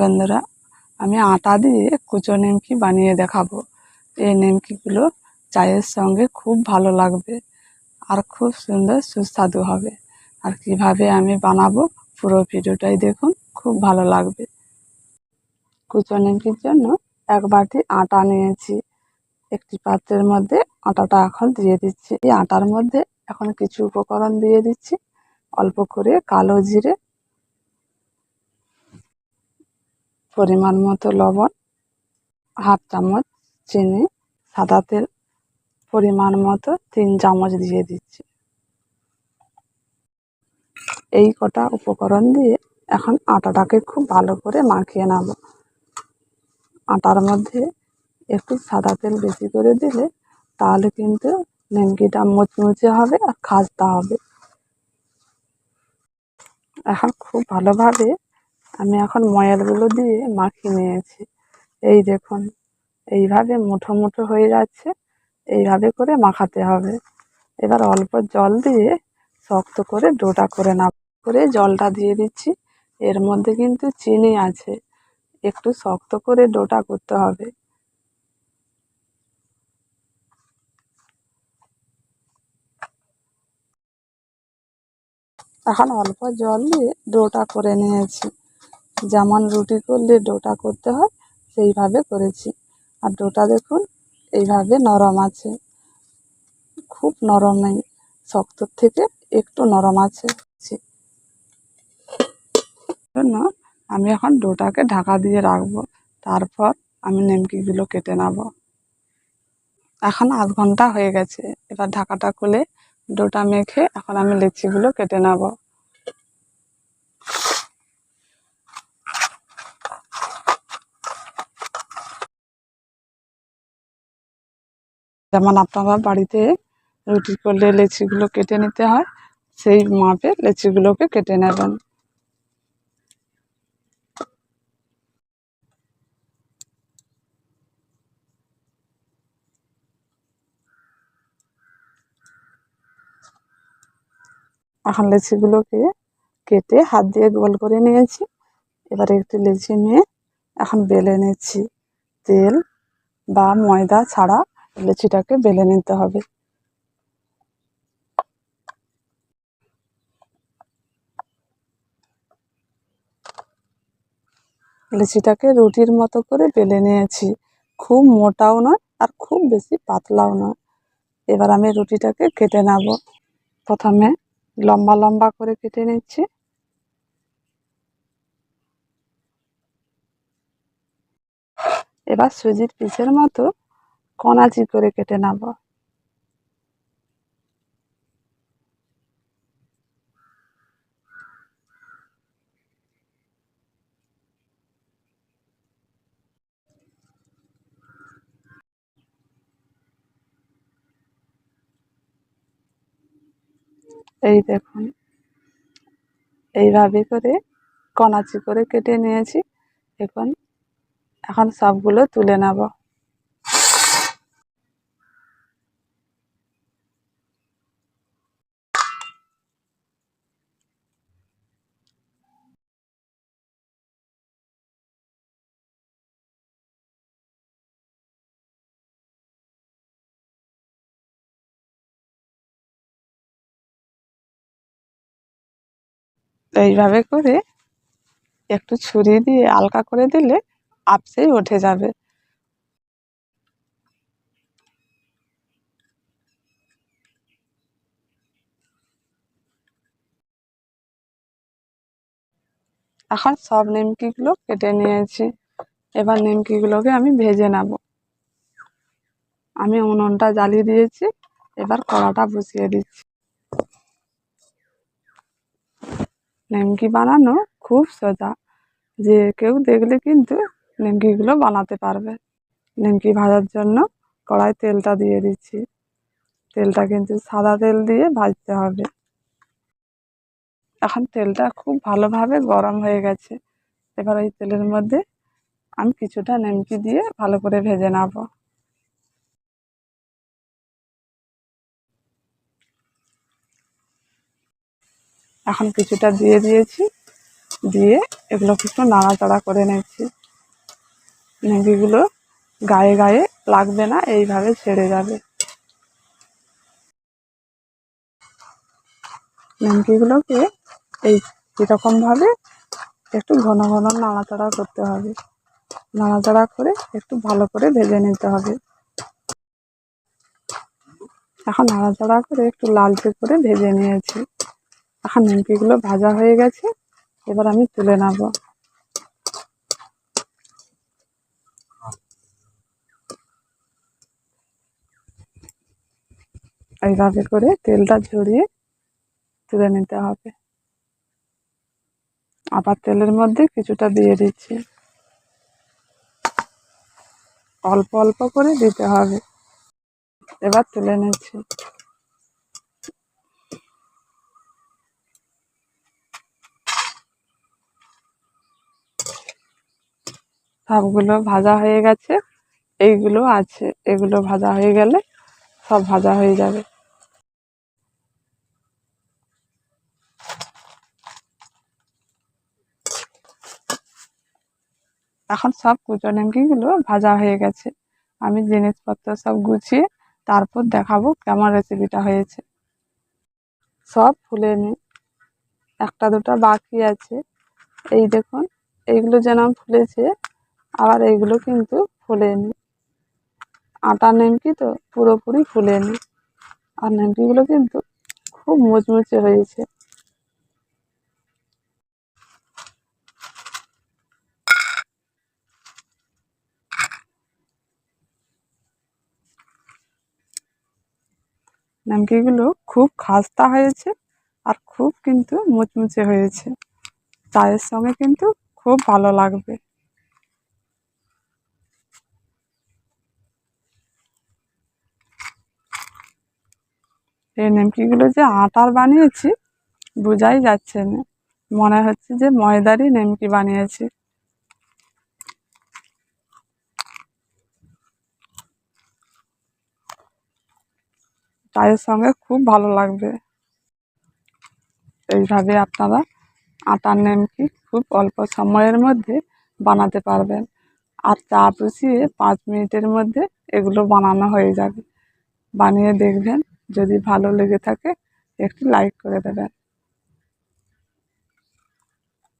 বন্ধুরা, আমি আটা দিয়ে কুচো নিমকি বানিয়ে দেখাবো। এই নিমকিগুলো চায়ের সঙ্গে খুব ভালো লাগবে আর খুব সুন্দর সুস্বাদু হবে। আর কীভাবে আমি বানাবো পুরো ভিডিওটাই দেখুন, খুব ভালো লাগবে। কুচো নিমকির জন্য এক বাটি আটা নিয়েছি। একটি পাত্রের মধ্যে আটাটা এখন দিয়ে দিচ্ছি। এই আটার মধ্যে এখন কিছু উপকরণ দিয়ে দিচ্ছি। অল্প করে কালো জিরে পরিমাণ মতো লবণ, হাফ চামচ চিনি, সাদা তেল, পরিমাণ মতো তিন চামচ দিয়ে দিচ্ছি। এই কটা উপকরণ দিয়ে এখন আটাটাকে খুব ভালো করে মাখিয়ে নেব। আটার মধ্যে একটু সাদা তেল বেশি করে দিলে তাহলে কিন্তু নিমকিটা মুচমুচে হবে আর খাস্তা হবে। এখন খুব ভালোভাবে আমি এখন ময়ালগুলো দিয়ে মাখিয়ে নিয়েছি। এই দেখুন, এইভাবে মুঠো মুঠো হয়ে যাচ্ছে, এইভাবে করে মাখাতে হবে। এবার অল্প জল দিয়ে শক্ত করে ডোটা করে না করে জলটা দিয়ে দিচ্ছি। এর মধ্যে কিন্তু চিনি আছে, একটু শক্ত করে ডোটা করতে হবে। এখন অল্প জল দিয়ে ডোটা করে নিয়েছি। যেমন রুটি করলে ডোটা করতে হয়, সেইভাবে করেছি। আর ডোটা দেখুন, এইভাবে নরম আছে। খুব নরম নেই শক্তর থেকে একটু নরম আছে। জন্য আমি এখন ডোটাকে ঢাকা দিয়ে রাখব। তারপর আমি নিমকিগুলো কেটে নেব। এখন আধ ঘণ্টা হয়ে গেছে। এবার ঢাকাটা খুলে ডোটা মেখে এখন আমি লেচিগুলো কেটে নেব। যেমন আপনারা বাড়িতে রুটি করলে লেচিগুলো কেটে নিতে হয়, সেই মাপে লেচিগুলোকে কেটে নেবেন। এখন লেচিগুলোকে কেটে হাত দিয়ে গোল করে নিয়েছি। এবারে একটু লেচি নিয়ে এখন বেলে নিচ্ছি। তেল বা ময়দা ছাড়া লেচিটাকে বেলে নিতে হবে। লুচিটাকে রুটির মতো করে বেলে নিয়েছি। খুব মোটাও নয় আর খুব বেশি পাতলাও নয়। এবার আমি রুটিটাকে কেটে নেব। প্রথমে লম্বা লম্বা করে কেটে নিচ্ছি। এবার সুজির পিসের মতো কনাচি করে কেটে নেব। এই দেখুন, এইভাবে করে কনাচি করে কেটে নিয়েছি। এখন এখন সবগুলো তুলে নেব। এইভাবে করে একটু ছুরি দিয়ে আলকা করে দিলে আপসেই উঠে যাবে। এখন সব নিমকিগুলো কেটে নিয়েছি। এবার নিমকিগুলোকে আমি ভেজে নেব। আমি উনুনটা জ্বালিয়ে দিয়েছি। এবার কড়াটা বসিয়ে দিচ্ছি। নিমকি বানানো খুব সোজা। যে কেউ দেখলে কিন্তু নেমকিগুলো বানাতে পারবে। নেমকি ভাজার জন্য কড়াই তেলটা দিয়ে দিচ্ছি। তেলটা কিন্তু সাদা তেল দিয়ে ভাজতে হবে। এখন তেলটা খুব ভালোভাবে গরম হয়ে গেছে। এবার ওই তেলের মধ্যে আমি কিছুটা নেমকি দিয়ে ভালো করে ভেজে নেব। এখন কিছুটা দিয়ে দিয়েছি। দিয়ে এগুলোকে একটু নাড়াচাড়া করে নিচ্ছি। নিমকিগুলো গায়ে গায়ে লাগবে না, এইভাবে ছেড়ে যাবে। নিমকিগুলোকে এই এরকম ভাবে একটু ঘন ঘন নাড়াচাড়া করতে হবে। নাড়াচাড়া করে একটু ভালো করে ভেজে নিতে হবে। এখন নাড়াচাড়া করে একটু লালচে করে ভেজে নিয়েছি। এখন নিমকিগুলো ভাজা হয়ে গেছে, এবার আমি তুলে নেব। এইভাবে করে তেলটা ঝরিয়ে তুলে নিতে হবে। আবার তেলের মধ্যে কিছুটা দিয়ে দিচ্ছি। অল্প অল্প করে দিতে হবে। এবার তুলে নিচ্ছি। সবগুলো ভাজা হয়ে গেছে। এইগুলো আছে, এগুলো ভাজা হয়ে গেলে সব ভাজা হয়ে যাবে। এখন সব কুচো নিমকিগুলো ভাজা হয়ে গেছে। আমি জিনিসপত্র সব গুছিয়ে তারপর দেখাবো কেমন রেসিপিটা হয়েছে। সব ফুলে নি, একটা দুটো বাকি আছে। এই দেখুন, এইগুলো যেন ফুলেছে। আবার এইগুলো কিন্তু ফুলেনি আটা নেমকি তো পুরোপুরি ফুলেনি আর নিমকিগুলো কিন্তু খুব মুচমুচে হয়েছে। নিমকিগুলো খুব খাস্তা হয়েছে আর খুব কিন্তু মুচমুচে হয়েছে। চায়ের সঙ্গে কিন্তু খুব ভালো লাগবে। এই নিমকিগুলো যে আটার বানিয়েছি, বোঝাই যাচ্ছে না। মনে হচ্ছে যে ময়দারই নেমকি বানিয়েছি। চায়ের সঙ্গে খুব ভালো লাগবে। এইভাবে আপনারা আটার নেমকি খুব অল্প সময়ের মধ্যে বানাতে পারবেন। আর চা বসিয়ে পাঁচ মিনিটের মধ্যে এগুলো বানানো হয়ে যাবে। বানিয়ে দেখবেন যদি ভালো লেগে থাকে একটি লাইক করে দেবেন।